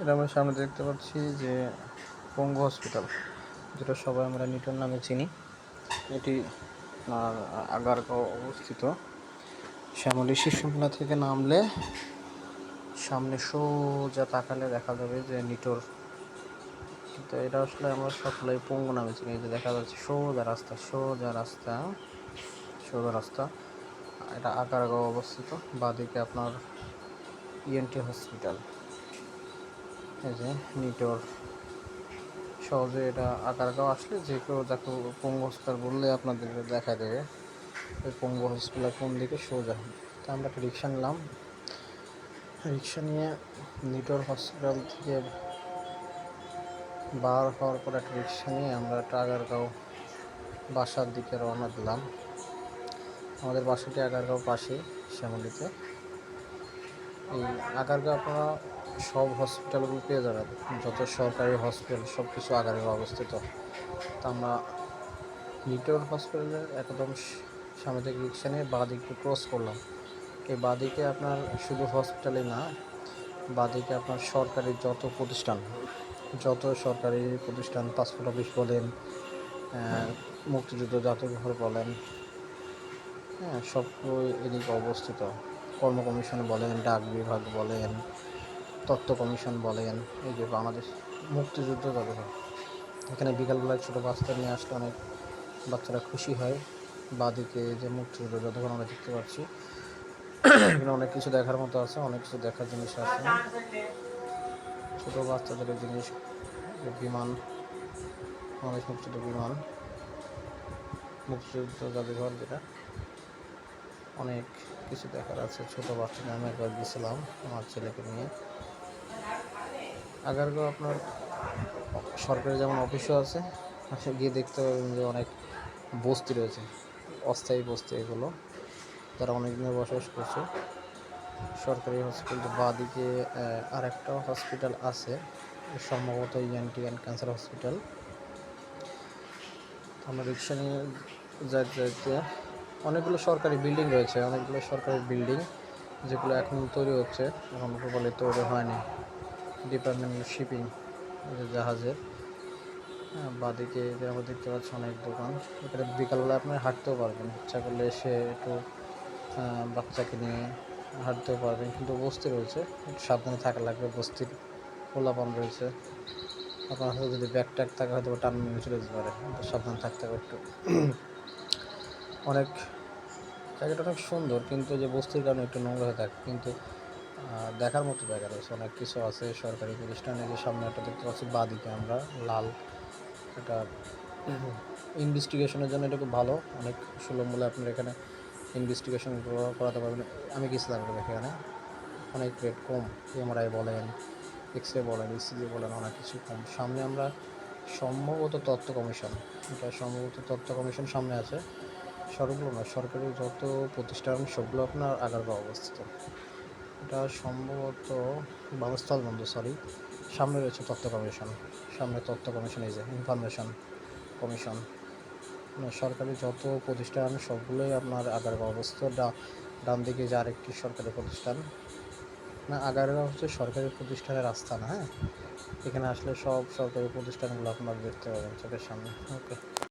এটা আমরা সামনে দেখতে পাচ্ছি যে পঙ্গু হসপিটাল যেটা সবাই আমরা নিটন নামে চিনি। এটি আগারগাঁও অবস্থিত। শ্যামলী শিশুমেলা থেকে নামলে সামনে সোজা তাকালে দেখা যাবে যে নিটোর। কিন্তু এটা আসলে আমরা সকলেই পঙ্গু নামে চিনি, যে দেখা যাচ্ছে সোজা রাস্তা সোজা রাস্তা সোজা রাস্তা। এটা আগারগাঁও অবস্থিত, বাদিকে আপনার ইএনটি হসপিটাল এই যে নিটোর। সহজে এটা আগারগাঁও আসলে যে কেউ যাকে পঙ্গু বললে আপনাদেরকে দেখা দেবে ওই পঙ্গু হসপিটাল কোন দিকে সোজা। তা আমরা একটা রিক্সা নিলাম। রিক্সা নিয়ে নিটোর হসপিটাল থেকে বার হওয়ার পর একটা রিক্সা নিয়ে আমরা একটা আগারগাঁও বাসার দিকে রওনা দিলাম। আমাদের বাসাটি আগারগাঁও পাশে শ্যামলিতে। এই আগারগাঁও আপনারা সব হসপিটালগুলো পেয়ে যাবেন। যত সরকারি হসপিটাল সব কিছু আগারগাঁও অবস্থিত। তা আমরা নিটোর হসপিটালের একদম সামনে থেকে রিক্সা নিয়ে বাঁদিকে ক্রস করলাম। এই বাঁদিকে আপনার শুধু হসপিটালে না, বাঁদিকে আপনার সরকারি যত প্রতিষ্ঠান, যত সরকারি প্রতিষ্ঠান পাসপোর্ট অফিস বলেন মুক্তিযুদ্ধ জাদুঘর বলেন হ্যাঁ সবগুলো এদিকে অবস্থিত। কর্ম কমিশন বলেন, ডাক বিভাগ বলেন তত্ত্ব কমিশন বলেন, এই যে বাংলাদেশ মুক্তিযুদ্ধ জাদুঘর এখানে বিকালবেলায় ছোটো বাচ্চা নিয়ে আসলে অনেক বাচ্চারা খুশি হয়। বাদিকে যে মুক্তিযুদ্ধ জাদুঘর আমরা দেখতে পাচ্ছি, এখানে অনেক কিছু দেখার মতো আছে, অনেক কিছু দেখার জিনিস আছে। ছোটো বাচ্চাদের জিনিস বিমান, বাংলাদেশ মুক্তিযুদ্ধ বিমান, মুক্তিযুদ্ধ জাদুঘর যেটা, অনেক কিছু দেখার আছে। ছোটো বাচ্চা আমি একবার গেছিলাম আমার ছেলেকে নিয়ে। আগারগাঁও আপনার সরকারি যেমন অফিসও আছে গিয়ে দেখতে পাবেন যে অনেক বস্তি রয়েছে, অস্থায়ী বস্তি এগুলো। তারা অনেক দিনে বসবাস করছে, সরকারি হসপিটাল বাদিকে আর একটা হসপিটাল আছে, সম্ভবত ইএনটি অ্যান্ড ক্যান্সার হসপিটাল আমরা রিক্সা নিয়ে যাইতে যাইতে অনেকগুলো সরকারি বিল্ডিং রয়েছে, অনেকগুলো সরকারি বিল্ডিং যেগুলো এখন তৈরি হচ্ছে, এখন বলে তৈরি হয়নি। ডিপার্টমেন্ট শিপিং জাহাজের। হ্যাঁ বাদিকে আমরা দেখতে পাচ্ছি অনেক দোকান। এখানে বিকালবেলা আপনি হাঁটতেও পারবেন। ইচ্ছা করলে এসে একটু বাচ্চাকে নিয়ে হাঁটতেও পারবেন। কিন্তু বস্তি রয়েছে। একটু সাবধানে থাকা লাগবে। বস্তির খোলাপান রয়েছে। আপনার হাতে যদি ব্যাগ ট্যাগ থাকে, হয়তো টান নিয়ে চলে যেতে পারে। সাবধান থাকতে হবে একটু। অনেক, জায়গাটা অনেক সুন্দর, কিন্তু যে বস্তির কারণে একটু নোংরা হয়ে থাকে। কিন্তু দেখার মতো জায়গা রয়েছে। অনেক কিছু আছে সরকারি প্রতিষ্ঠানে যে সামনে একটা দেখতে পাচ্ছি বাদিকে আমরা, লাল। এটা ইনভেস্টিগেশনের জন্য এটা খুব ভালো। অনেক সুলভ মূল্যে আপনার এখানে ইনভেস্টিগেশন করাতে পারবেন। আমি গেছিলাম এখানে। অনেক রেট কম। এমআরআই বলেন এক্স রে বলেন ইসিজি বলেন, অনেক কিছু কম। সামনে আমরা সম্ভবত তথ্য কমিশন। এটা সম্ভবত তথ্য কমিশন সামনে আছে। সবগুলো না, সরকারি যত প্রতিষ্ঠান, সবগুলো আপনার আগারগাঁও অবস্থিত। এটা সম্ভবত বামস্থল বন্ধ সরি সামনে রয়েছে তথ্য কমিশন। সামনে তথ্য কমিশন, এই যে ইনফরমেশন কমিশন। সরকারি যত প্রতিষ্ঠান, সবগুলোই আপনার আগারগাঁও অবস্থিত। ডান দিকে যে আরেকটি সরকারি প্রতিষ্ঠান। না, আগারগাঁও হচ্ছে সরকারি প্রতিষ্ঠানের রাস্তা না হ্যাঁ? এখানে আসলে সব সরকারি প্রতিষ্ঠানগুলো আপনার দেখতে পাবেন চোখের সামনে। ওকে